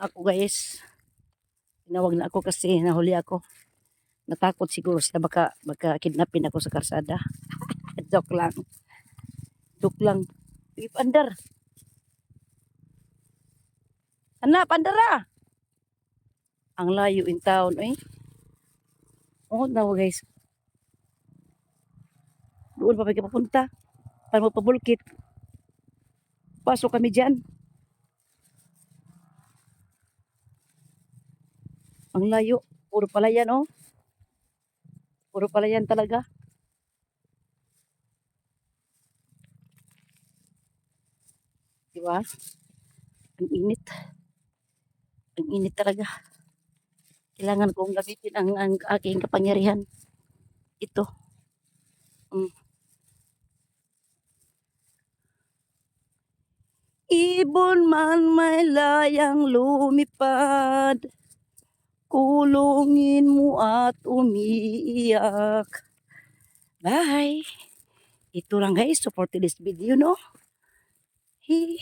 Ako guys, tinawag na ako kasi nahuli ako. Natakot siguro sila baka, baka kidnapin ako sa karsada. Joke lang. Joke lang. Uy, pandar. Ana, pandara. Ang layo in town, eh. Oo, na guys. Doon pa kayo papunta. Para magpabulkit. Pasok kami dyan. Ang layo. Puro palayan, oh. Puro palayan talaga. Diba? Ang init. Ang init talaga. Kailangan kong gamitin ang, ang aking kapangyarihan. Ito. Mm. Ibon man may layang lumipad kulungin mo at umiiyak. Bye! Ito lang guys, support this video, no? Hey.